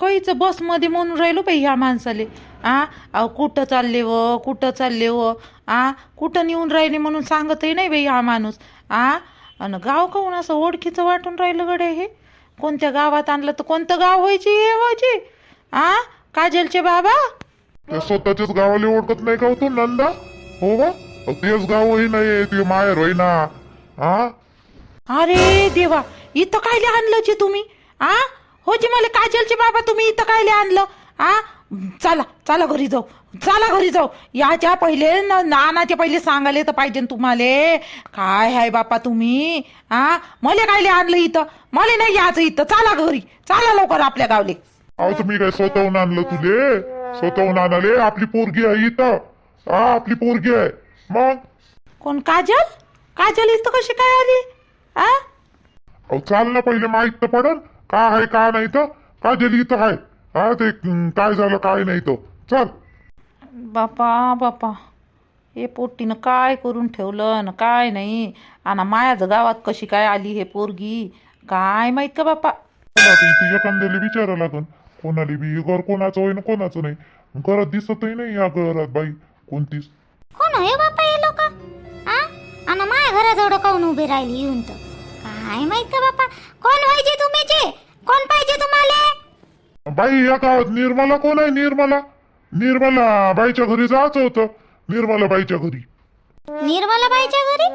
काहीच बसमध्ये म्हणून राहिलो बाई ह्या माणसाले. आ? अहो कुठं चालले व? कुठं चालले व? आ? कुठं नेऊन राहिले म्हणून सांगतही नाही बाई हा माणूस. आ? आणि गाव काहून असं ओळखीचं वाटून राहिलं गडे हे? कोणत्या गावात आणलं तर कोणतं गाव व्हायची हे व्हायची आ? काजलचे बाबा? त्या स्वतःच्याच गावाला ओळखत नाही का हो तू नंदा? हो अहो, तेच गाव होई नाही ते माहेर ना हा अरे देवा इथं कायले आणलं जे तुम्ही? आ? हो जी मला काजलचे बाबा तुम्ही इथं कायले आणलं? आ? चला चला घरी जाऊ. चला घरी जाऊ. याच्या पहिले न नानाच्या पहिले सांगायला तर पाहिजे तुम्हाला. काय आहे बापा तुम्ही? आ? मला कायले आणलं इथं? मला नाही यायचं इथं. चला घरी. चला लवकर आपल्या गावले. अहो तुम्ही काय स्वतःहून आणलं तुले? स्वतःहून आणले? आपली पोरगी आहे इथं. हा आपली पोरगी आहे. मग? कोण काजल? काजल इथं कशी काय आली? अहो चाल ना पहिले माहीत तर पडल का आहे का नाही तर? का दिली इथं आहे. हा ते काय झालं काय नाही तर चल. बापा बापा. हे पोट्टीनं काय करून ठेवलं न काय नाही? आणि मायाच गावात कशी काय आली हे पोरगी? काय माहीत का बापा? इथे एखाद्याला विचारा लागन. कोणाला बी हे घर कोणाचं होय ना कोणाचं नाही. घरात दिसतही नाही या घरात बाई. कोणतीच. कोण आहे बापा हे लोक? आणि माझ्या घराजवळ काऊन उभे राहिली येऊन तर? काय माहीत का बापा? कोण व्हायचे तुम्हीचे कोण पाहिजे तुम्हाला? बाई या गावात निर्मला कोण आहे निर्मला? निर्मला बाईच्या घरी जायचं होतं. निर्मला बाईच्या घरी. निर्मला बाईच्या घरी?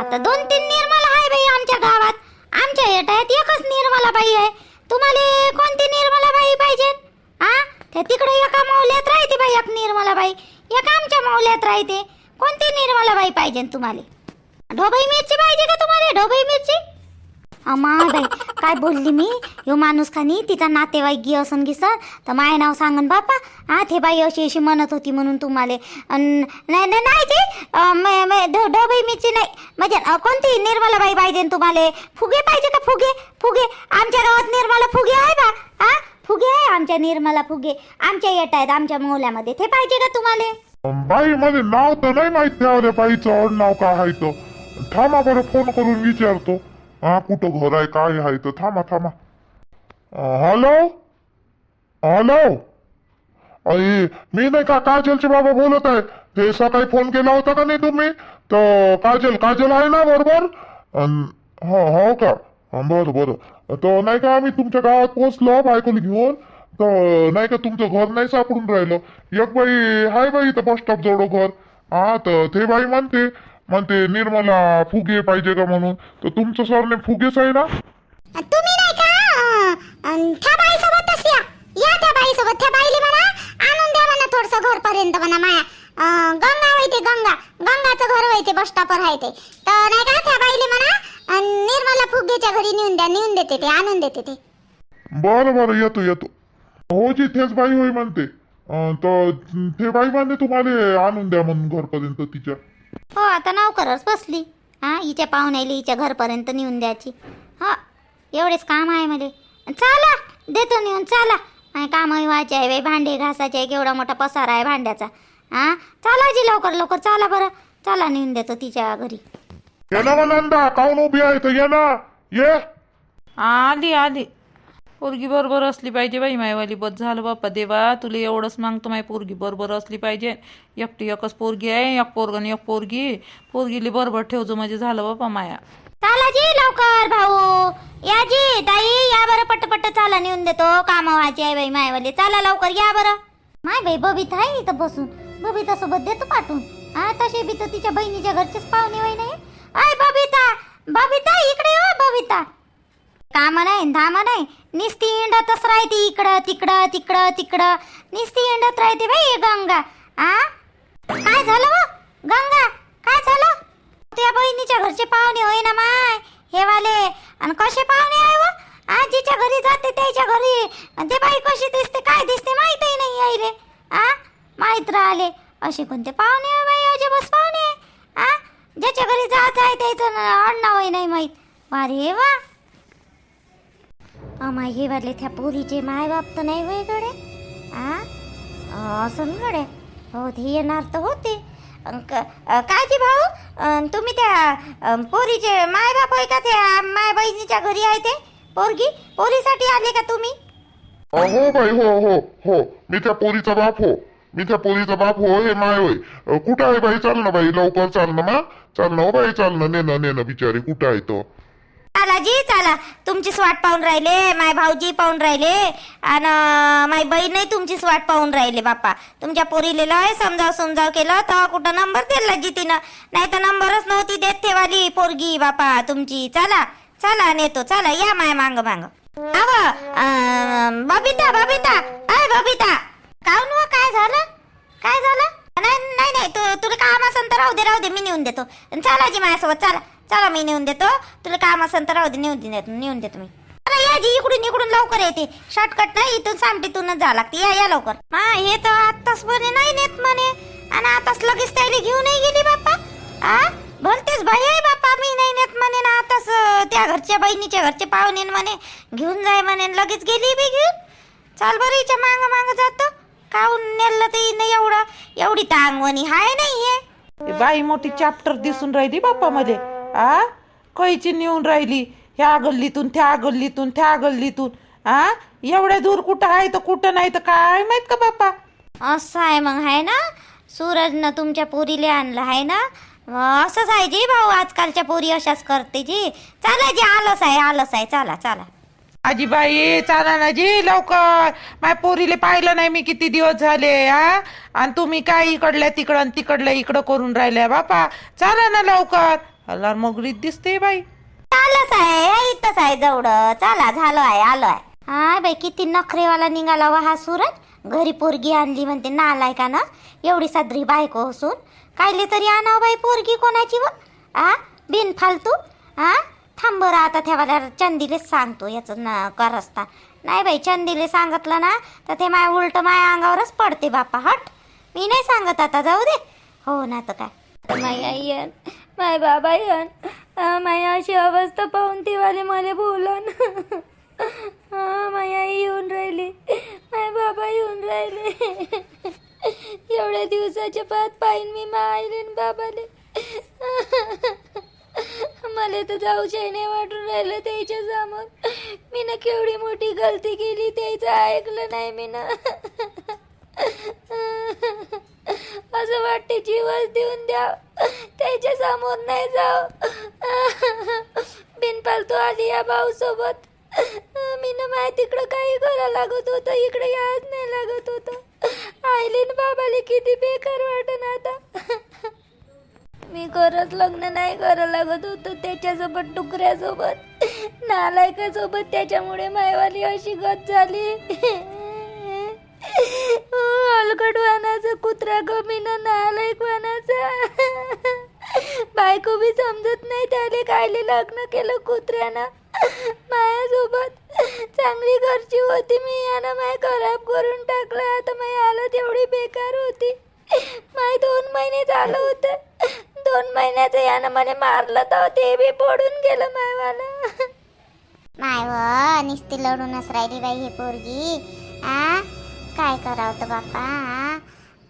आता दोन तीन निर्मला आहे बाई आमच्या गावात. आमच्या येटात एकच निर्मला बाई आहे. तुम्हाला कोणती निर्मला बाई पाहिजे? आ? त्या तिकडे एका मौल्यात राहते बाई एक निर्मला बाई. एक आमच्या मौल्यात राहते. कोणती निर्मला बाई पाहिजे तुम्हाला? ढोबई मिरची पाहिजे का तुम्हाला? ढोबई मिरची? अमा बाई काय बोलली मी? ह्यो माणूस खानी तिचा नातेवाईक गी असन गिसन तर माय नाव सांगन बापा हा ते बाई अशी अशी म्हणत होती म्हणून तुम्हाला. नाही नाही नाही ते. ढोबई मिरची नाही. म्हणजे कोणती? निर्मला बाई पाहिजे तुम्हाला. फुगे पाहिजे का फुगे? फुगे. आमच्या गावात निर्मला फुगे आहे बा. हा फुगे आहे आमच्या निर्मला फुगे. आमच्या येत आहेत आमच्या मोहल्यामध्ये. ते पाहिजे का तुम्हाला? बाई मध्ये नाव तर नाही माहिती बाईचं नाव काय आहे तो थांबा बरं फोन करून विचारतो. हा कुठं घर आहे काय आहे तर थांबा थांबा. हॅलो? हॅलो? अरे मी नाही का काजलचे बाबा बोलत आहे? ते सकाळी फोन केला होता का नाही तुम्ही? तर काजल काजल आहे ना बरोबर? अन- हो हो का? बरं बरं. तर नाही का आम्ही तुमच्या गावात पोहोचलो बायकोला घेऊन. तर नाही का तुमचं घर नाही सापडून राहिलं. एक बाई हाय बाई इथं बस स्टॉप जवळ घर. हा तर ते बाई म्हणते म्हणते निर्मला फुगे पाहिजे का म्हणून? तर तुमचं सरने फुगेच आहे ना? तुम्ही नाही का? अं, त्या बाईसोबतच या. या त्या बाईसोबत. त्या बाईले म्हणा आणून द्या म्हणा थोडस घरपर्यंत म्हणा माया. अं, गंगा वैते गंगा. गंगाचं घर वैते बस स्टॉपवर आहे ते तर नाही का त्या बाईले म्हणा अं, निर्मला फुगेच्या घरी नेऊन द्या नेऊन देते ते आणून देते ते. बरं बरं येतो येतो. हो जी तेच बाई होय म्हणते. अं, तर ते बाई म्हणते तुम्हाला आणून द्या म्हणून घरपर्यंत तिच्या. हो आता नौकरच बसली. हा हिच्या पाहुण्याला हिच्या घरपर्यंत नेऊन द्यायची. हा एवढेच काम आहे मला. चला देतो नेऊन चला. आणि कामही व्हायचे आहे बाई भांडे घासायचे आहे केवढा मोठा पसारा आहे भांड्याचा. हा चला जी लवकर लवकर चला बरं. चला नेऊन देतो तिच्या घरी. ये ना मग नंदा काऊन उभी आहे तर ये ना. ये. आली आली. पोरगी बरोबर असली पाहिजे बाई मायवाली बस झालं बाप्पा देवा तुला एवढंच मागतो माय पोरगी बरोबर असली पाहिजे. एकटी एकच पोरगी आहे एक पोरगण एक पोरगी. पोरगीली बरोबर ठेवजो म्हणजे झालं बाप्पा माया. चला जी लवकर भाऊ. या जी ताई या बरं पटपट चाला नेऊन देतो काम व्हायची आहे बाई मायवाले. चला लवकर या बरं. माय बाई बबिता आहे इथं बसून. बबिता सोबत देतो पाठवून. हा तसे बी तर तिच्या बहिणीच्या घरचेच पाहुणे वय नाही. आय बबिता बबिता इकडे हो बबिता. काम नाही धाम नाही निस्ती इंडतच राहते इकडं तिकडं तिकडं तिकडं निस्ती इंडत राहते बाई गंगा आ काय झालं व गंगा काय झालं त्या बहिणीच्या घरचे पाहुणे होय ना माय हे वाले आणि कसे पाहुणे आहे व आजीच्या घरी जाते त्याच्या घरी ते बाई कशी दिसते काय दिसते माहीतही नाही आहे रे आ माहीत राहिले असे कोणते पाहुणे आहे बाई अजे बस पाहुणे आहे आ ज्याच्या घरी जायचं आहे त्याचं होई नाही माहीत अरे वा अमाय हे वाले त्या पोरीचे माय बाप तर नाही वेगळे? आ? असं गडे हो ते येणार तर होते. अं, भाऊ तुम्ही त्या पोरीचे माय बाप आहे का त्या माय बहिणीच्या घरी आहे ते? पोरगी पोरीसाठी आले का तुम्ही? हो बाई हो हो हो. मी त्या पोरीचा बाप हो. मी त्या पोरीचा बाप हो हे माय होय. कुठं आहे बाई? चाल ना बाई लवकर चाल ना मा. चाल ना हो बाई चाल ना. नेणं नेणं बिचारी कुठं आहे तो? चला जी चला. तुमचीच वाट पाहून राहिले माय भाऊजी पाहून राहिले आणि माय बहीणही तुमचीच वाट पाहून राहिले बाप्पा तुमच्या पोरीले लय समजाव समजाव केलं तर कुठं नंबर दिला जी तिनं नाही तर नंबरच नव्हती देत ठेवाली पोरगी बापा तुमची. चला चला नेतो चला या माय मांग मांग. आव बबिता बबिता अय बबिता. काऊन व काय झालं? काय झालं? नाही नाही नाही तू तुला काम असेल तर राहू दे राहू दे मी नेऊन देतो. चला जी माझ्यासोबत चला. चला मी नेऊन देतो. तुला काम असेल तर राहू दे नेऊन देतो नेऊन देतो मी. अरे या जी इकडून इकडून लवकर येते. शॉर्टकट नाही इथून सामटीतूनच जा लागते. या या लवकर. हा हे तर आताच म्हणे नाही नेत म्हणे. आणि आताच लगेच त्याला घेऊनही गेली बाप्पा. आ? भलतेच भाई आहे बाप्पा मी नाही नेत म्हणे ना आताच त्या घरच्या बहिणीच्या घरचे पाहुणे म्हणे. घेऊन जाय म्हणे लगेच गेली बी घेऊन. चाल बरं हिच्या मांग मांग जातो. काऊन नेलं ते नाही एवढं? एवढी तांगवणी हाय नाही हे. बाई मोठी चॅप्टर दिसून राहिली बाप्पा मध्ये आ? कैची नेऊन राहिली? ह्या गल्लीतून त्या गल्लीतून त्या गल्लीतून. आ? एवढ्या दूर कुठं आहे तर कुठं नाही तर काय माहीत का बाप्पा? असं आहे मग आहे ना? सूरजनं तुमच्या पोरीले आणलं आहे ना? असंच आहे जी भाऊ आजकालच्या पोरी अशाच करते जी. चला जी आलंच आहे आलंच आहे. चला चला. आजीबाई चाला ना जी लवकर. माझ्या पोरीले पाहिलं नाही मी किती दिवस झाले हा आणि तुम्ही काय इकडल्या तिकडं आणि तिकडल्या इकडं करून राहिल्या बापा चाला ना लवकर. अला मगरीत दिसते बाई. आलंच आहे हे इथंच आहे जवळ. चला झालं आहे आलो आहे हा बाई किती नखरेवाला निघाला वा हा सूरज. घरी पोरगी आणली म्हणते नालाय का ना? एवढी सादरी बायको असून कायले तरी आणावं बाई पोरगी कोणाची व? आ? बिन फालतू आ? थांब बरं आता ठेवायला चंदीलेच सांगतो याचं न करस्ता नाही बाई चंदीले सांगितलं ना तर ते माय उलट माया अंगावरच पडते बापा हट. मी नाही सांगत आता जाऊ दे. हो ना तर काय? माय बाबा येन. माया माय अशी अवस्था पाहून तिवाले मला बोलन. माया माय आई येऊन राहिली. माय बाबा येऊन राहिले. एवढ्या दिवसाच्या बाद पाहिन मी मा आईले बाबाले. मला तर जाऊशाही नाही वाटून राहिलं त्याच्यासमोर. मी ना केवढी मोठी गलती केली त्याचं ऐकलं नाही मी ना असं वाटते जीवच देऊन द्या. त्याच्यासमोर नाही जाऊ. बिनपालतू आली या भाऊ सोबत मी ना माय तिकडं काही करा लागत होतं इकडे याच नाही लागत होतं. आईलीन बाबाले किती बेकार वाटन आता. मी खरंच लग्न नाही करा लागत होतं त्याच्यासोबत डुकऱ्यासोबत. नालायकासोबत त्याच्यामुळे मायवाली अशी गत झाली. अलगडवानाचं कुत्रा कमीना नालायक वानाचा. बायको बी समजत नाही त्याले कायले लग्न केलं कुत्र्यानं. माझ्यासोबत चांगली घरची होती मी यानं माय खराब करून टाकलं. आता माय हालत एवढी बेकार होती. माय दोन महिने झालं होतं. दोन महिन्याचं यानं मला मारलं तर ते बी पडून गेलं मायवाला माय निस्ती लढूनच राहिली बाई ही पोरगी. आ? काय करावं तर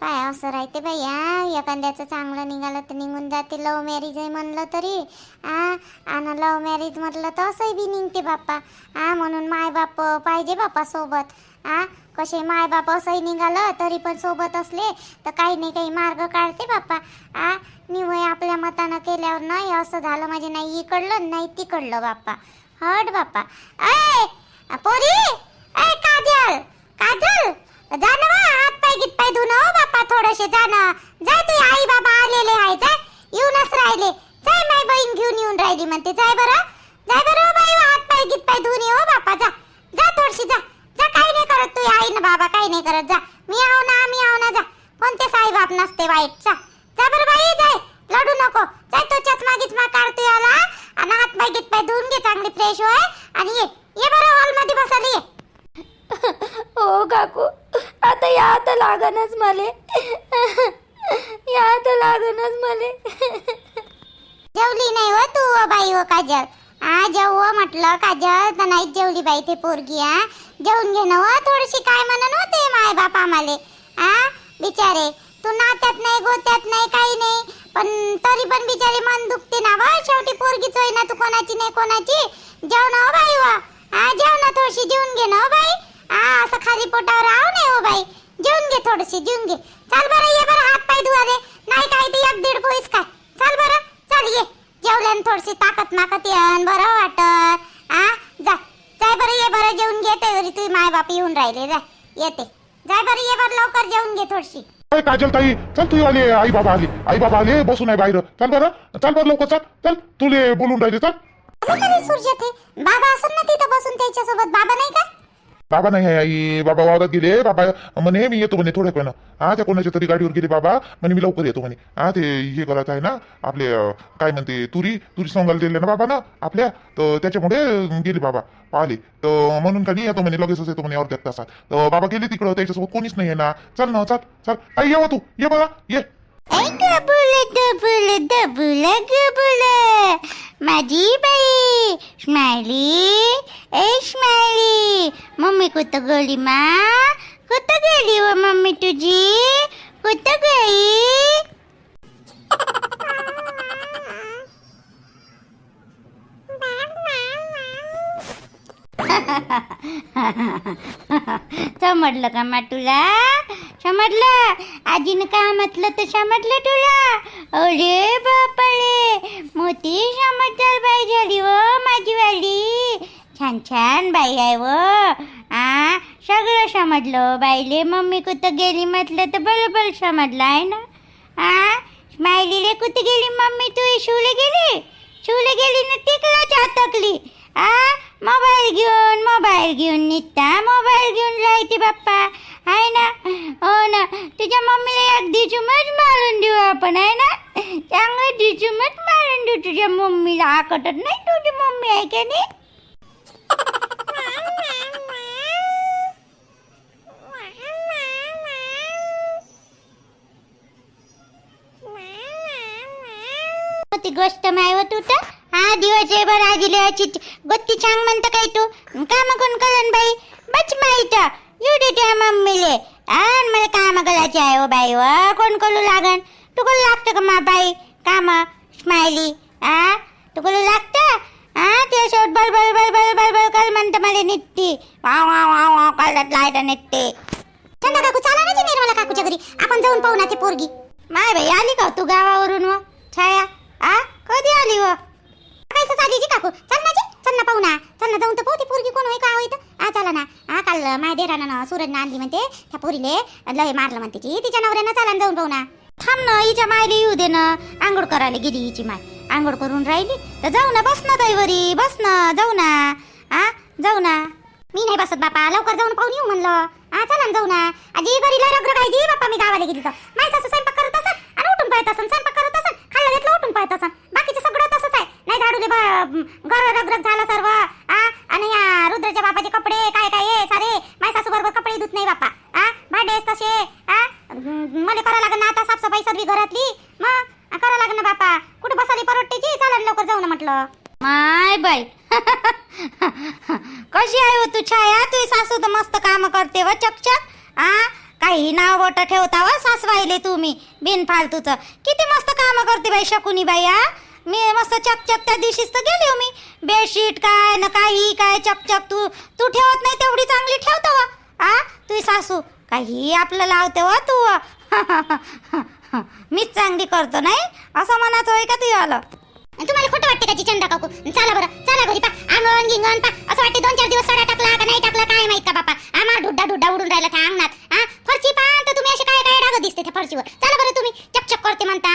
काय असं राहते बाई आ एखाद्याचं चांगलं निघालं तर निघून जाते. लव्ह मॅरेज आहे म्हणलं तरी आ आणि लव्ह मॅरेज म्हटलं तर असंही बी निघते बाप्पा. आ म्हणून माय बाप पाहिजे बाप्पा सोबत. आ कसे माय बाप असंही निघालं तरी पण सोबत असले तर काही नाही काही मार्ग काढते बाप्पा. आ निवय आपल्या मतानं केल्यावर नाही असं झालं म्हणजे नाही इकडलं नाही तिकडलं बाप्पा. हट बाप्पा. ऐ पोरी ऐ काजल काजल! जा ना बा, हात पाय गीत पाय धुणं हो बाप्पा थोडेसे जा ना जाय तू आई बाबा आलेले आहे जाय. येऊनच राहिले. जाय माय बहीण घेऊन येऊन राहिली म्हणते. जाय बरं. जाय बरं हो बाई हात पाय गीत पाय धुवून ये हो बाप्पा जा जा थोडशी जा जा काही नाही करत तू आई ना बाबा काही नाही करत जा मी आहो ना आम्ही आहो ना जा कोणते साई बाप नसते वाईट जा जा बरं बाई जाय लढू नको जाय तो चष्मा गिचमा काढतो याला आणि हात पाय गीत पाय धुवून घे चांगली फ्रेश होय आणि ये ये बरं हॉलमध्ये बसायला ये हो काकू आता या आता लागनच मले या आता लागनच मले जेवली नाही हो तू हो बाई हो काजल. हा जेव हो म्हटलं. काजल तर नाहीच जेवली बाई ते पोरगी हा जेवून घे ना हो थोडीशी. काय म्हणून होते माय बाप आम्हाले. हा बिचारे. तू नात्यात नाही गोत्यात नाही काही नाही. पण तरी पण बिचारी मन दुखते ना बा शेवटी पोरगीच होई ना तू कोणाची नाही कोणाची. जेव ना हो बाई वा. हा जेव ना थोडीशी. जेवून घे ना हो बाई. हा असं खाली पोटावर राहू नाही हो बाई. जेवून घे थोडीशी. जेवून घे. चाल बरं ये बरं. हात पाय धुवा दे नाही काय ते एक दीड पोळीस काय चाल बरं. थोडीशी ताकद नाकत येन बरं वाटत. आ? जा. जाय बरं ये बरं जेवून घे ते घरी. तुझे माय बाप येऊन राहिले. जा. येते. जाय बरं ये बरं लवकर जेवून घे थोडीशी. अरे काजल ताई चल तू आली. आई बाबा आली. आई बाबा आले. बसून आहे बाहेर. चल बरं. चल बरं लवकर चल. चल तुले बोलून राहिले. चल. सूर्य ते बाबा असून ना तिथं बसून त्याच्यासोबत. बाबा नाही का? बाबा नाही आहे आई बाबा वावरात गेले बाबा म्हणे मी येतो म्हणे थोड्या पण हा त्या कोणाच्या तरी गाडीवर गेले बाबा म्हणे मी लवकर येतो म्हणे. हा ते हे करायचं आहे ना आपले काय म्हणते तुरी तुरी सांगायला दिले ना बाबा ना आपल्या तर त्याच्यामुळे गेले बाबा पाहिले. तर म्हणून का नाही येतो म्हणे लगेचच येतो म्हणे अर्ध्या तासात. तर बाबा गेले तिकडं त्याच्यासोबत कोणीच नाही आहे ना चल ना चल चल. आई ये हो तू ये बाबा ये. ऐ गबुल डबुल डबुल गबुल माझी बाई स्माइली ए स्माइली मम्मी कुठं गेली मा कुठं गेली व मम्मी तुझी कुठं गई समजलं का मा तुला समजलं आजीनं का म्हटलं तर म्हटलं तुला? अरे बापरे मोठी समजदार बाई झाली व माझी वाली. छान छान बाई आहे व. आ सगळं समजलं हो बाईले. मम्मी कुठं गेली म्हटलं तर बरोबर समजलं आहे ना? आ मायलीले कुठं गेली मम्मी? तू शिवले गेली? शिवले गेली ना तिकलाच तकली आ? मोबाईल घेऊन मोबाईल घेऊन निघता. मोबाईल घेऊन राहते बाप्पा. आहे ना? हो ना. तुझ्या मम्मीला एक दिचुमच मारून देऊ आपण आहे ना? चांगलं दिचुमच मारून देऊ तुझ्या मम्मीला. आकटत नाही तुझी मम्मी आहे का नाही? ती गोष्ट माय तू तर हा दिवस भर आजीले अची गोत्ती छान म्हणतं काय तू? काम कोण करण बाई? बच माहीत दे त्या मम्मीले. आन मला काम करायचे आहे ओ बाई व कोण करू लागन? तू करू लागतं का मा बाई? काम? स्माइली आ? तू करू लागतं? हा ते शेवट बल बल बल बल बल बल कर म्हणतं मला निघती वाव वाव वाव वाव काढत लाइट निघते चंदा काकू चाला ना निर्मला काकूच्या घरी. आपण जाऊन पाहू ना ती पोरगी. माय बाई आली का तू गावावरून व? छाया. आ कधी आली व? कैसे चालली जी काकू. चल ना जी चल ना पाहुणा चल ना जाऊन तर पोती पोरगी कोण होई का होई तर आ चला ना. हा काल माय देरानं ना सूरजनं आणली म्हणते त्या पोरीले. लय मारलं म्हणते ती. तिच्या नवऱ्यानं चला ना जाऊन पाहुणा ना. थांब ना हिच्या मायले येऊ दे ना. आंघोळ करायला गेली हिची माय. आंघोळ करून राहिली. तर जाऊ ना बस ना दैवरी बस ना. जाऊ ना. आ जाऊ ना. मी नाही बसत बापा. लवकर जाऊन पाहून येऊ म्हणलं. हा चला ना जाऊ ना. आजी घरी लय रगरग आहे जी बापा मी गावाला गेली तर. माझी सासू स्वयंपाक करत असन. आणि उठून पाहत असन. स्वयंपाक करत असन. खाल्लं घेतलं उठून पाहत असन बाकीचं सगळं तसंच आहे नाही झाडू दे घर रगरग झालं सर्व आ? आणि या रुद्राच्या बापाचे कपडे काय काय आहे सारे माझ्या सासू बरोबर कपडे धुत नाही बापा आ? भांडे तसे आ? मला करा लागेल ना आता साफसफाई सर्व घरातली मग करा लागेल ना बापा कुठे बसाली परवडतेची चला ना लवकर जाऊ ना म्हटलं. माय बाई. कशी आहे हो तू छाया? तू सासू तर मस्त काम करते व चकचक. आ? काही नाव बोट ठेवता व सासवाईले तुम्ही बिनफालतूचं. किती मस्त काम करते बाई शकुनी बाई आ? मी मस्त चकचक त्या दिवशीच तर गेली हो मी. बेडशीट काय न काही काय चकचक तू. तू ठेवत नाही तेवढी चांगली ठेवतो वा आ? तुझी सासू काही आपलं लावते वा तू. मीच चांगली करतो नाही? असं म्हणायचं आहे का तुझं आलं तुम्हाला खोटं वाटते का जी चंदा काकू चला बरं चला घरी पा. अंगण गिंगण पा. असं वाटते दोन चार दिवस सडा टाकला का नाही टाकला काय माहीत का बापा? आम्हाला डुड्डा डुड्डा उडून राहिला त्या अंगणात. हा? फरची पा तर तुम्ही असे काय काय डाग दिसते त्या फरशीवर. चला बरं तुम्ही. चकचक करते म्हणता.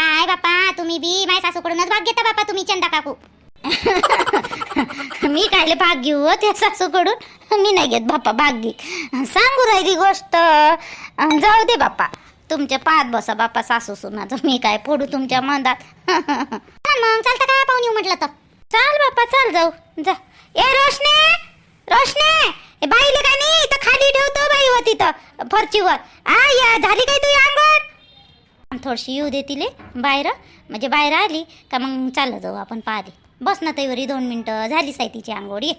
काय बापा तुम्ही बी माझ्या सासूकडूनच भाग घेता बापा तुम्ही चंदा काकू. मी कायले भाग घेऊ हो त्या सासूकडून? मी नाही घेत बाप्पा भाग घे सांगू राहिली गोष्ट. जाऊ दे बाप्पा तुमच्या पाहत बसा बाप्पा सासू सुनाचं. मी काय फोडू तुमच्या मनात मग चालतं काय पाहून येऊ म्हटलं तर. चाल बाप्पा चाल जाऊ. जा. ए रोशने! रोशने! ए बाईले का नाही इथं खाली ठेवतो बाई हो तिथं फरचीवर. आ या झाली काय तुझी अंगण थोडीशी येऊ दे तिले बाहेर. म्हणजे बाहेर आली का मग चाललं जाऊ आपण पाहते. बस ना तैवरी दोन मिनटं झाली साय तिची आंघोळ ये.